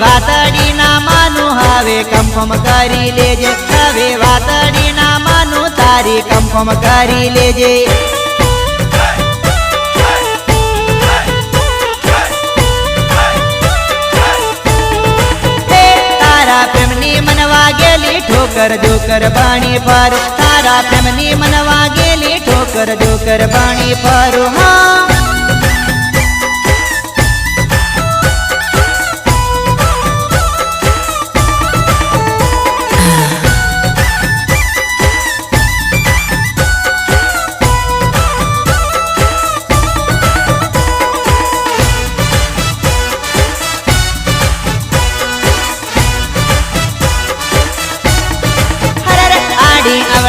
વાતડી ના માનું હવે કન્ફર્મ કરી લેજે. હવે વાતડી ના માનું, તારી કન્ફર્મ કરી લેજે. ઠોકર જોકર બાણી પર. તારા પ્રેમની મનવા ગેલી ઠોકર જોકર બાણી પર. હા.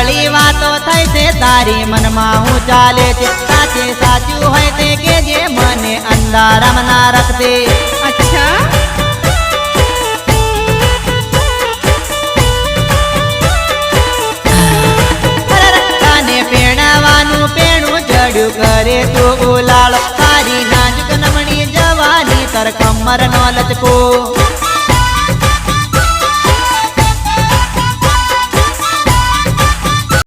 આડી વાતો થઈ છે તારી મનમાં હું ચાલે છે. સાચે સાચું હોય તે કે જે મને અંધારામાં ના રખતે અચ્છા. પેણાવાનું પેણું જડ્યું કરે તું ઉલાળ. તારી નાજુક નમણી જવાની તર કમર નો લચકો.